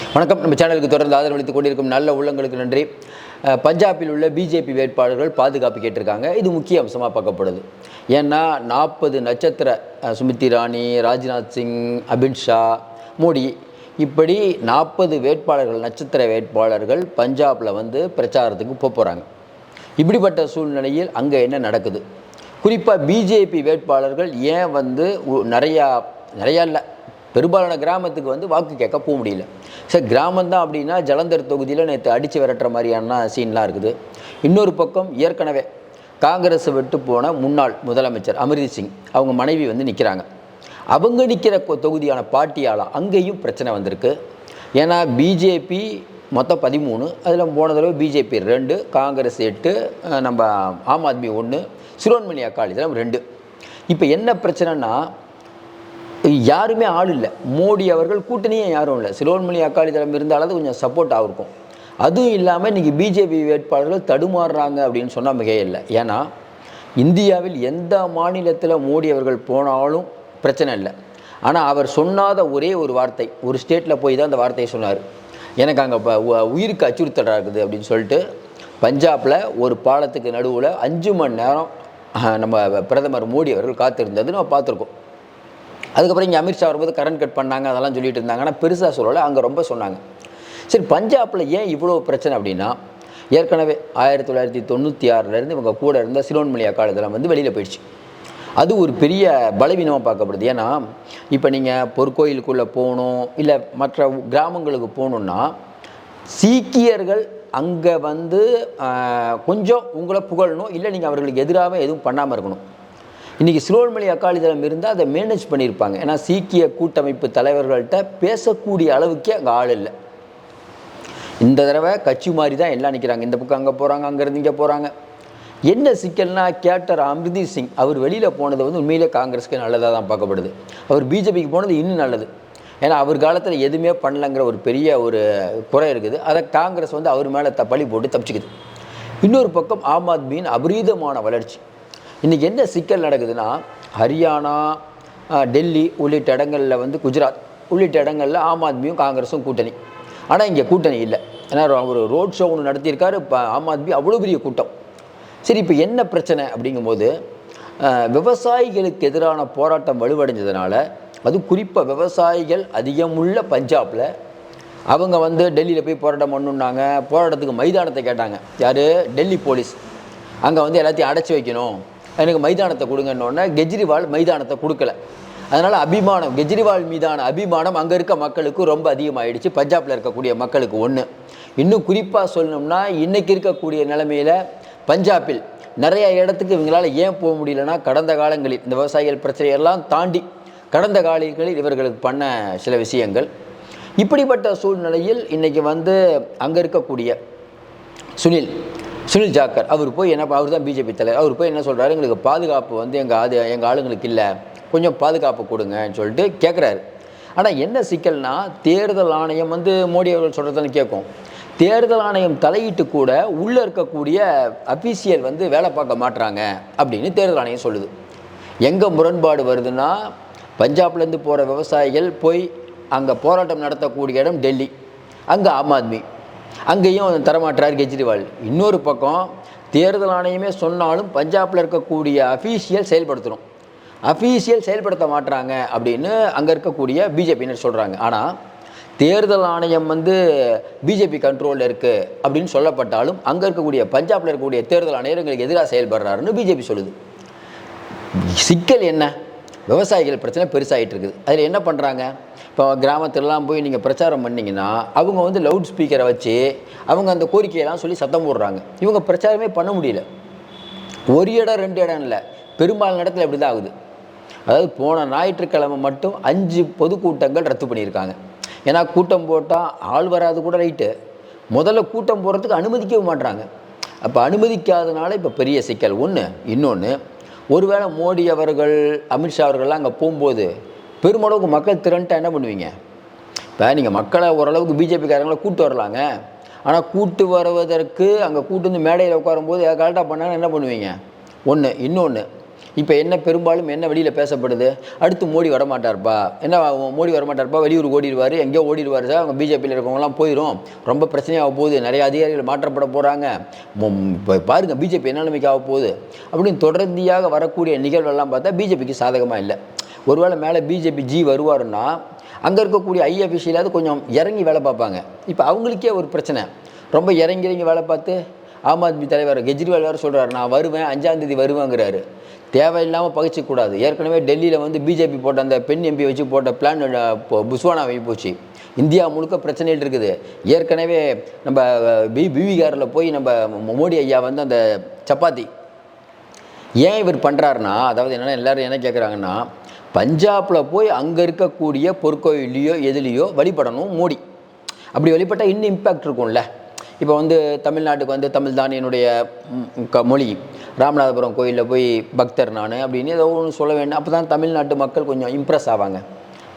வணக்கம். நம்ம சேனலுக்கு தொடர்ந்து ஆதரவளித்துக் கொண்டிருக்கும் நல்ல உள்ளங்களுக்கு நன்றி. பஞ்சாபில் உள்ள பிஜேபி வேட்பாளர்கள் பாதுகாப்பு கேட்டிருக்காங்க. இது முக்கிய அம்சமாக பார்க்கப்படுது. ஏன்னா நாற்பது நட்சத்திர சுமித்தி ராணி ராஜ்நாத் சிங் அமித்ஷா மோடி இப்படி நாற்பது வேட்பாளர்கள் நட்சத்திர வேட்பாளர்கள் பஞ்சாபில் வந்து பிரச்சாரத்துக்கு போக போகிறாங்க இப்படிப்பட்ட சூழ்நிலையில் அங்கே என்ன நடக்குது? குறிப்பாக பிஜேபி வேட்பாளர்கள் ஏன் வந்து நிறையா நிறையா இல்லை பெரும்பாலான கிராமத்துக்கு வந்து வாக்கு கேட்க போக முடியல. சார் கிராமம் தான் அப்படின்னா ஜலந்தர் தொகுதியில் நேற்று அடித்து விரட்டுற மாதிரியான சீன்லாம் இருக்குது. இன்னொரு பக்கம் ஏற்கனவே காங்கிரஸ் விட்டு போன முன்னாள் முதலமைச்சர் அமிர்தீப் சிங் அவங்க மனைவி வந்து நிற்கிறாங்க அவங்க நிற்கிற தொகுதியான பாட்டியாலா அங்கேயும் பிரச்சனை வந்திருக்கு. ஏன்னா பிஜேபி மொத்தம் பதிமூணு அதில் போன தடவை பிஜேபி ரெண்டு காங்கிரஸ் எட்டு நம்ம ஆம் ஆத்மி ஒன்று சிரோன்மணி அக்காலி இதெல்லாம் ரெண்டு. இப்போ என்ன பிரச்சனைனா யாருமே ஆள் இல்லை. மோடி அவர்கள் கூட்டணியே யாரும் இல்லை. சிரோன்மணி அக்காலி தளம் இருந்தாலும் கொஞ்சம் சப்போர்ட் ஆகிருக்கும். அதுவும் இல்லாமல் இன்றைக்கி பிஜேபி வேட்பாளர்கள் தடுமாறுறாங்க அப்படின்னு சொன்னால் மிகையே இல்லை ஏன்னா இந்தியாவில் எந்த மாநிலத்தில் மோடி அவர்கள் போனாலும் பிரச்சனை இல்லை. ஆனால் அவர் சொன்னாத ஒரே ஒரு வார்த்தை ஒரு ஸ்டேட்டில் போய் தான் அந்த வார்த்தையை சொன்னார். எனக்கு அங்கே உயிருக்கு அச்சுறுத்தலாக இருக்குது அப்படின்னு சொல்லிட்டு பஞ்சாபில் ஒரு பாலத்துக்கு நடுவில் அஞ்சு மணி நேரம் நம்ம பிரதமர் மோடி அவர்கள் காத்திருந்தது நம்ம பார்த்துருக்கோம். அதுக்கப்புறம் இங்கே அமித்ஷா வரும்போது கரண்ட் கட் பண்ணாங்க அதெல்லாம் சொல்லிட்டு இருந்தாங்க. ஆனால் பெருசாக சொல்லலை. அங்கே ரொம்ப சொன்னாங்க. சரி பஞ்சாபில் ஏன் இவ்வளோ பிரச்சனை அப்படின்னா ஏற்கனவே ஆயிரத்தி தொள்ளாயிரத்தி தொண்ணூற்றி ஆறுலேருந்து இவங்க கூட இருந்த சிலோன்மொழி அக்காலத்தில் வந்து வெளியில் போயிடுச்சு. அது ஒரு பெரிய பலவீனமாக பார்க்கப்படுது. ஏன்னா இப்போ நீங்கள் பொற்கோயிலுக்குள்ளே போகணும் இல்லை மற்ற கிராமங்களுக்கு போகணுன்னா சீக்கியர்கள் அங்கே வந்து கொஞ்சம் உங்களை புகழணும் இல்லை நீங்கள் அவர்களுக்கு எதிராக எதுவும் பண்ணாமல் இருக்கணும். இன்றைக்கி சிரோன்மணி அகாலிதளம் இருந்தால் அதை மேனேஜ் பண்ணியிருப்பாங்க. ஏன்னா சீக்கிய கூட்டமைப்பு தலைவர்கள்ட்ட பேசக்கூடிய அளவுக்கே அங்கே ஆள் இல்லை. இந்த தடவை கட்சி மாதிரி தான் எல்லாம் நிற்கிறாங்க இந்த பக்கம் அங்கே போகிறாங்க அங்கேருந்து இங்கே போகிறாங்க என்ன சிக்கல்னா கேப்டர் அமிர்தீப் சிங் அவர் வெளியில் போனது வந்து உண்மையிலே காங்கிரஸ்க்கு நல்லதாக தான் பார்க்கப்படுது. அவர் பிஜேபிக்கு போனது இன்னும் நல்லது. ஏன்னா அவர் காலத்தில் எதுவுமே பண்ணலங்கிற ஒரு பெரிய ஒரு குறை இருக்குது. அதை காங்கிரஸ் வந்து அவர் மேலே த பழி போட்டு தப்பிச்சுக்குது. இன்னொரு பக்கம் ஆம் ஆத்மியின் அபரீதமான வளர்ச்சி. இன்றைக்கி என்ன சிக்கல் நடக்குதுன்னா ஹரியானா டெல்லி உள்ளிட்ட இடங்களில் வந்து குஜராத் உள்ளிட்ட இடங்களில் ஆம் ஆத்மியும் காங்கிரஸும் கூட்டணி. ஆனால் இங்கே கூட்டணி இல்லை. ஏன்னா அவர் ரோட் ஷோ ஒன்று நடத்தியிருக்காரு. இப்போ ஆம் ஆத்மி அவ்வளோ பெரிய கூட்டம். சரி இப்போ என்ன பிரச்சனை அப்படிங்கும்போது விவசாயிகளுக்கு எதிரான போராட்டம் வலுவடைஞ்சதுனால அது குறிப்பாக விவசாயிகள் அதிகமுள்ள பஞ்சாபில் அவங்க வந்து டெல்லியில் போய் போராட்டம் பண்ணுனாங்க போராட்டத்துக்கு மைதானத்தை கேட்டாங்க. யார்? டெல்லி போலீஸ். அங்கே வந்து எல்லாத்தையும் அடைச்சி வைக்கணும். எனக்கு மைதானத்தை கொடுங்கன்னொன்னே கெஜ்ரிவால் மைதானத்தை கொடுக்கல. அதனால் அபிமானம் கெஜ்ரிவால் மீதான அபிமானம் அங்கே இருக்க மக்களுக்கு ரொம்ப அதிகமாகிடுச்சு பஞ்சாபில் இருக்கக்கூடிய மக்களுக்கு ஒன்று இன்னும் குறிப்பாக சொல்லணும்னா இன்றைக்கி இருக்கக்கூடிய நிலைமையில் பஞ்சாபில் நிறைய இடத்துக்கு இவங்களால் ஏன் போக முடியலன்னா கடந்த காலங்களில் இந்த விவசாயிகள் பிரச்சனையெல்லாம் தாண்டி கடந்த காலங்களில் இவர்களுக்கு பண்ண சில விஷயங்கள். இப்படிப்பட்ட சூழ்நிலையில் இன்றைக்கி வந்து அங்கே இருக்கக்கூடிய சுனில் சுனில் ஜாக்கர் அவர் போய் என்ன அவர் தான் பிஜேபி தலைவர். அவர் போய் என்ன சொல்கிறாரு எங்களுக்கு பாதுகாப்பு வந்து எங்கள் ஆது எங்கள் ஆளுங்களுக்கு இல்லை. கொஞ்சம் பாதுகாப்பு கொடுங்கன்னு சொல்லிட்டு கேட்குறாரு ஆனால் என்ன சிக்கல்னா தேர்தல் ஆணையம் வந்து மோடி அவர்கள் சொல்கிறதுன்னு கேட்கும் தேர்தல் ஆணையம் தலையிட்டு கூட உள்ளே இருக்கக்கூடிய அஃபீஷியல் வந்து வேலை பார்க்க மாட்றாங்க அப்படின்னு தேர்தல் ஆணையம் சொல்லுது. எங்கே முரண்பாடு வருதுன்னா பஞ்சாப்லேருந்து போகிற விவசாயிகள் போய் அங்கே போராட்டம் நடத்தக்கூடிய இடம் டெல்லி. அங்கே ஆம் ஆத்மி. அங்கேயும் தரமாட்டார் கெஜ்ரிவால். இன்னொரு பக்கம் தேர்தல் ஆணையமே சொன்னாலும் பஞ்சாபில் இருக்கக்கூடிய அஃபீஷியல் செயல்படுத்தணும். அஃபீஷியல் செயல்படுத்த மாட்டுறாங்க அப்படின்னு அங்கே இருக்கக்கூடிய பிஜேபியினர் சொல்கிறாங்க ஆனால் தேர்தல் ஆணையம் வந்து பிஜேபி கண்ட்ரோலில் இருக்குது அப்படின்னு சொல்லப்பட்டாலும் அங்கே இருக்கக்கூடிய பஞ்சாபில் இருக்கக்கூடிய தேர்தல் ஆணையர் எங்களுக்கு எதிராக செயல்படுறாருன்னு பிஜேபி சொல்லுது. சிக்கல் என்ன? விவசாயிகள் பிரச்சனை பெருசாகிட்டு இருக்குது. அதில் என்ன பண்ணுறாங்க இப்போ கிராமத்திலலாம் போய் நீங்கள் பிரச்சாரம் பண்ணிங்கன்னா அவங்க வந்து லவுட் ஸ்பீக்கரை வச்சு அவங்க அந்த கோரிக்கையெல்லாம் சொல்லி சத்தம் போடுறாங்க. இவங்க பிரச்சாரமே பண்ண முடியல. ஒரு இடம் ரெண்டு இடம் இல்லை. பெரும்பாலான இடத்துல இப்படி தான் ஆகுது. அதாவது போன ஞாயிற்றுக்கிழமை மட்டும் அஞ்சு பொதுக்கூட்டங்கள் ரத்து பண்ணியிருக்காங்க. ஏன்னா கூட்டம் போட்டால் ஆள் வராது கூட ரைட்டு. முதல்ல கூட்டம் போடுறதுக்கு அனுமதிக்கவே மாட்றாங்க. அப்போ அனுமதிக்காதனால இப்போ பெரிய சிக்கல். ஒன்று இன்னொன்று ஒருவேளை மோடி அவர்கள் அமித்ஷா அவர்கள்லாம் அங்கே போகும்போது பெருமளவுக்கு மக்கள் திரண்டா என்ன பண்ணுவீங்க? இப்போ நீங்கள் மக்களை ஓரளவுக்கு பிஜேபிக்காரங்களை கூட்டு வரலாங்க. ஆனால் கூட்டு வருவதற்கு அங்கே கூட்டு வந்து மேடையில் உட்காரும்போது கரெக்டாக பண்ணாங்க என்ன பண்ணுவீங்க? ஒன்று இன்னொன்று இப்போ என்ன பெரும்பாலும் என்ன வெளியில் பேசப்படுது? அடுத்து மோடி வரமாட்டார்ப்பா. என்ன மோடி வரமாட்டார்ப்பா? வெளியூர் ஓடிடுவார். எங்கேயோ ஓடிடுவார் சார். அவங்க பிஜேபியில் இருக்கவங்களாம் போயிடும் ரொம்ப பிரச்சனையாக போகுது. நிறைய அதிகாரிகள் மாற்றப்பட போகிறாங்க இப்போ பாருங்கள் பிஜேபி என்ன நிலைமைக்கு ஆக போகுது அப்படின்னு தொடர்ந்தியாக வரக்கூடிய நிகழ்வெல்லாம் பார்த்தா பிஜேபிக்கு சாதகமாக இல்லை. ஒருவேளை மேலே பிஜேபி ஜி வருவாருன்னா அங்கே இருக்கக்கூடிய ஐ அஃபிஷியலாவது கொஞ்சம் இறங்கி வேலை பார்ப்பாங்க. இப்போ அவங்களுக்கே ஒரு பிரச்சனை. ரொம்ப இறங்கி இறங்கி வேலை பார்த்து ஆம் ஆத்மி தலைவர் கெஜ்ரிவால் வேறு சொல்கிறாரு நான் வருவேன் அஞ்சாந்தேதி வருவேங்கிறாரு. தேவையில்லாமல் பகிச்சக்கூடாது. ஏற்கனவே டெல்லியில் வந்து பிஜேபி போட்ட அந்த பெண் எம்பி வச்சு போட்ட பிளான் புஸ்வானா ஆகி போச்சு. இந்தியா முழுக்க பிரச்சனைகள் இருக்குது. ஏற்கனவே நம்ம பி பிவிகாரில் போய் நம்ம மோடி ஐயா வந்து அந்த சப்பாத்தி. ஏன் இவர் பண்ணுறாருன்னா அதாவது என்னென்னா எல்லோரும் என்ன கேட்குறாங்கன்னா பஞ்சாபில் போய் அங்கே இருக்கக்கூடிய பொற்கோயிலையோ எதுலேயோ வழிபடணும் மோடி. அப்படி வழிபட்டால் இன்னும் இம்பேக்ட் இருக்கும்ல. இப்போ வந்து தமிழ்நாட்டுக்கு வந்து தமிழ் தான் என்னுடைய க மொழி. ராமநாதபுரம் கோயிலில் போய் பக்தர் நான் அப்படின்னு ஏதோ ஒன்று சொல்ல வேண்டும் அப்போ தான் தமிழ்நாட்டு மக்கள் கொஞ்சம் இம்ப்ரெஸ் ஆவாங்க.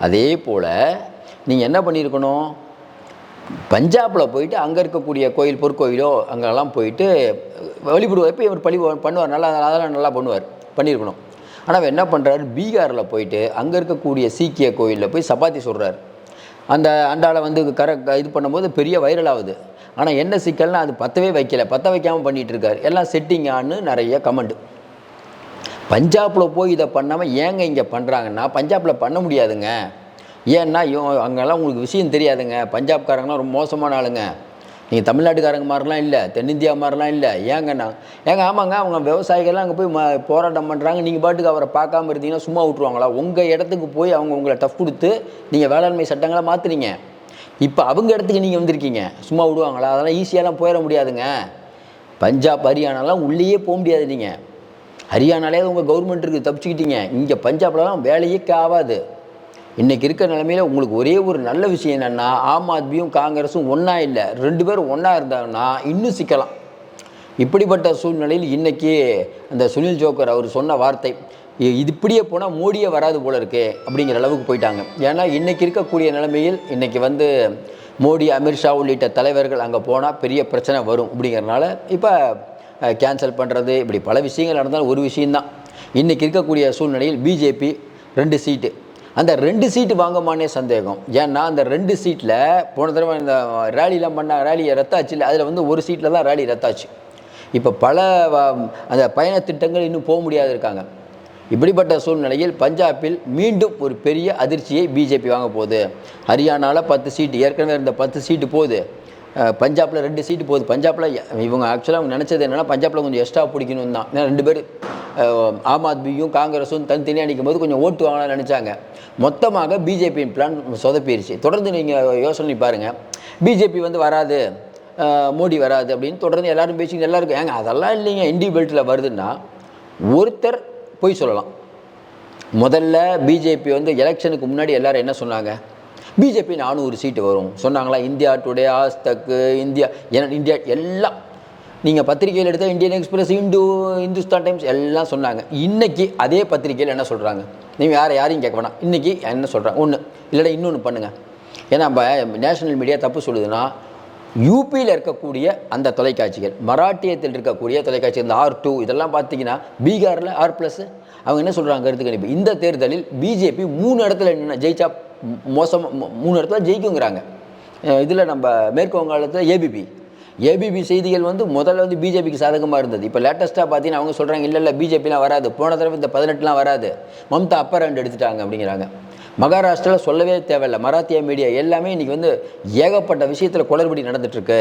அதே போல் நீங்கள் என்ன பண்ணியிருக்கணும்? பஞ்சாபில் போயிட்டு அங்கே இருக்கக்கூடிய கோயில் பொற்கோயிலோ அங்கெல்லாம் போயிட்டு வழிபடுவார் இப்போ இவர் பழி பண்ணுவார் நல்லா அதெல்லாம் நல்லா பண்ணுவார் பண்ணியிருக்கணும். ஆனால் அவர் என்ன பண்ணுறாரு பீகாரில் போயிட்டு அங்கே இருக்கக்கூடிய சீக்கிய கோயிலில் போய் சப்பாத்தி சொல்கிறார் அந்த அண்டாவில் வந்து கர இது பண்ணும்போது பெரிய வைரல் ஆகுது. ஆனால் என்ன சிக்கல்னா அது பத்தவே வைக்கல. பற்ற வைக்காமல் பண்ணிகிட்டு இருக்காரு எல்லாம் செட்டிங் ஆன்னு நிறைய கமெண்ட் பஞ்சாபில் போய் இதை பண்ணாமல் ஏங்க இங்கே பண்ணுறாங்கன்னா பஞ்சாபில் பண்ண முடியாதுங்க. ஏன்னா அங்கெல்லாம் உங்களுக்கு விஷயம் தெரியாதுங்க. பஞ்சாப்காரங்களாம் ரொம்ப மோசமான ஆளுங்க. நீங்கள் தமிழ்நாட்டுக்காரங்க மாதிரிலாம் இல்லை தென்னிந்தியா மாதிரிலாம் இல்லை. ஏங்கண்ணா? ஏங்க ஆமாங்க அவங்க விவசாயிகள்லாம் அங்கே போய் ம போராட்டம் பண்ணுறாங்க நீங்கள் பாட்டுக்கு அவரை பார்க்காம இருந்தீங்கன்னா சும்மா விட்ருவாங்களா உங்கள் இடத்துக்கு போய் அவங்க உங்களை டஃப் கொடுத்து நீங்கள் வேளாண்மை சட்டங்களை மாற்றுறீங்க இப்போ அவங்க இடத்துக்கு நீங்கள் வந்திருக்கீங்க. சும்மா விடுவாங்களா? அதெல்லாம் ஈஸியாலாம் போயிட முடியாதுங்க. பஞ்சாப் ஹரியானாலாம் உள்ளேயே போக முடியாது நீங்கள் ஹரியானாலே உங்கள் கவர்மெண்ட் இருக்குது தப்பிச்சுக்கிட்டீங்க. இங்கே பஞ்சாப்லலாம் வேலையே ஆகாது. இன்றைக்கி இருக்கிற நிலமையில் உங்களுக்கு ஒரே ஒரு நல்ல விஷயம் என்னென்னா ஆம் ஆத்மியும் காங்கிரஸும் ஒன்றா இல்லை. ரெண்டு பேரும் ஒன்றா இருந்தாங்கன்னா இன்னும் சிக்கலாம். இப்படிப்பட்ட சூழ்நிலையில் இன்றைக்கி அந்த சுனில் ஜோக்கர் அவர் சொன்ன வார்த்தை இது இப்படியே போனால் மோடியே வராது போல இருக்கு அப்படிங்கிற அளவுக்கு போயிட்டாங்க. ஏன்னா இன்றைக்கி இருக்கக்கூடிய நிலைமையில் இன்றைக்கி வந்து மோடி அமித்ஷா உள்ளிட்ட தலைவர்கள் அங்கே போனால் பெரிய பிரச்சனை வரும் அப்படிங்கிறனால இப்போ கேன்சல் பண்ணுறது இப்படி பல விஷயங்கள் நடந்தாலும் ஒரு விஷயந்தான் இன்றைக்கி இருக்கக்கூடிய சூழ்நிலையில் பிஜேபி ரெண்டு சீட்டு. அந்த ரெண்டு சீட்டு வாங்கமானே சந்தேகம். ஏன்னா அந்த ரெண்டு சீட்டில் போன தடவை இந்த ரேலிலாம் பண்ண ரேலியை ரத்தாச்சு இல்லை அதில் வந்து ஒரு சீட்டில் தான் ரேலி ரத்தாச்சு. இப்போ பல அந்த பயண திட்டங்கள் இன்னும் போக முடியாது இருக்காங்க. இப்படிப்பட்ட சூழ்நிலையில் பஞ்சாபில் மீண்டும் ஒரு பெரிய அதிர்ச்சியை பிஜேபி வாங்க போகுது. ஹரியானாவில் பத்து சீட்டு ஏற்கனவே இருந்த பத்து சீட்டு போகுது. பஞ்சாபில் ரெண்டு சீட்டு போகுது. பஞ்சாபில் இவங்க ஆக்சுவலாக அவங்க நினச்சது என்னென்னா பஞ்சாபில் கொஞ்சம் எக்ஸ்ட்ரா பிடிக்கணும் தான். ஏன்னா ரெண்டு பேர் ஆம் ஆத்மியும் காங்கிரஸும் தனித்தனியாக நிற்கும் போது கொஞ்சம் ஓட்டு வாங்கலாம்னு நினச்சாங்க. மொத்தமாக பிஜேபியின் பிளான் சொதப்பிடுச்சு தொடர்ந்து நீங்கள் யோசனை பாருங்கள் பிஜேபி வந்து வராது. மோடி வராது அப்படின்னு தொடர்ந்து எல்லோரும் பேசிக்கிட்டு எல்லாருக்கும் ஏங்க அதெல்லாம் இல்லைங்க. இண்டி பெல்ட்டில் வருதுன்னா ஒருத்தர் போய் சொல்லலாம். முதல்ல பிஜேபி வந்து எலெக்ஷனுக்கு முன்னாடி எல்லோரும் என்ன சொன்னாங்க? பிஜேபி நானூறு சீட்டு வரும். சொன்னாங்களா இந்தியா டுடே ஆஸ்தக்கு இந்தியா இந்தியா எல்லாம் நீங்கள் பத்திரிகையில் எடுத்தால் Indian Express Hindu Hindustan Times எல்லாம் சொன்னாங்க. இன்றைக்கி அதே பத்திரிகையில் என்ன சொல்கிறாங்க நீங்கள் யாரை யாரையும் கேட்க வேணாம். இன்றைக்கி என்ன சொல்கிறாங்க ஒன்று இல்லைடா இன்னொன்று பண்ணுங்கள் ஏன்னா நம்ம நேஷனல் மீடியா தப்பு சொல்லுதுன்னா யூபியில் இருக்கக்கூடிய அந்த தொலைக்காட்சிகள் மராட்டியத்தில் இருக்கக்கூடிய தொலைக்காட்சி இந்த ஆர் டூ இதெல்லாம் பார்த்தீங்கன்னா பீகாரில் ஆர் ப்ளஸ். அவங்க என்ன சொல்கிறாங்க கருத்து கணிப்பு. இந்த தேர்தலில் பிஜேபி மூணு இடத்துல என்ன ஜெயிச்சா மோசம் மூணு இடத்துல ஜெயிக்குங்கிறாங்க. இதில் நம்ம மேற்கு வங்காளத்தில் ஏபிபி ஏபிபி செய்திகள் வந்து முதல்ல வந்து பிஜேபிக்கு சாதகமாக இருந்தது. இப்போ லேட்டஸ்ட்டாக பார்த்தீங்கன்னா அவங்க சொல்கிறாங்க இல்லை இல்லை பிஜேபிலாம் வராது. போன தடவை இந்த பதினெட்டுலாம் வராது. மம்தா அப்பர் ரெண்டு எடுத்துட்டாங்க அப்படிங்கிறாங்க. மகாராஷ்டிராவில் சொல்லவே தேவையில்லை. மராத்தியா மீடியா எல்லாமே இன்றைக்கி வந்து ஏகப்பட்ட விஷயத்தில் குளறுபடி நடந்துகிட்ருக்கு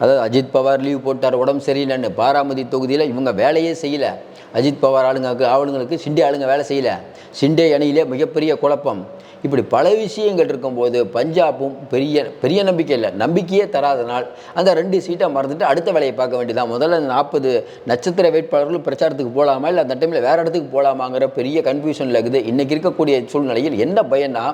அதாவது அஜித் பவார் லீவ் போட்டார் உடம்பு சரியில்லைன்னு பாராமதி தொகுதியில் இவங்க வேலையே செய்யலை. அஜித் பவார் ஆளுங்களுக்கு ஆளுங்களுக்கு சிண்டே ஆளுங்க வேலை செய்யலை. சிண்டே அணியிலே மிகப்பெரிய குழப்பம். இப்படி பல விஷயங்கள் இருக்கும்போது பஞ்சாபும் பெரிய பெரிய நம்பிக்கை இல்லை. நம்பிக்கையே தராதனால் அந்த ரெண்டு சீட்டை மறந்துட்டு அடுத்த வேலையை பார்க்க வேண்டியதான் முதல்ல நாற்பது நட்சத்திர வேட்பாளர்களும் பிரச்சாரத்துக்கு போகலாமா இல்லை அந்த டைமில் வேறு இடத்துக்கு போகலாமாங்கிற பெரிய கன்ஃபியூஷனில் இருக்குது. இன்றைக்கி இருக்கக்கூடிய சூழ்நிலையில் என்ன பயன்னா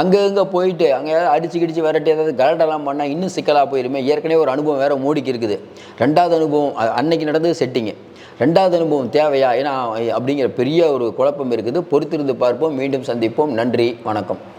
அங்கங்கே போயிட்டு அங்கே ஏதாவது அடிச்சு கிடிச்சு விரட்டி ஏதாவது கலட்டெல்லாம் பண்ணால் இன்னும் சிக்கலாக போயிருமே. ஏற்கனவே ஒரு அனுபவம் வேறு மூடிக்கு இருக்குது. ரெண்டாவது அனுபவம் அன்னைக்கு நடந்தது செட்டிங்கு ரெண்டாவது அனுபவம் தேவையா? ஏன்னா அப்படிங்கிற பெரிய ஒரு குழப்பம் இருக்குது. பொறுத்திருந்து பார்ப்போம். மீண்டும் சந்திப்போம். நன்றி. வணக்கம்.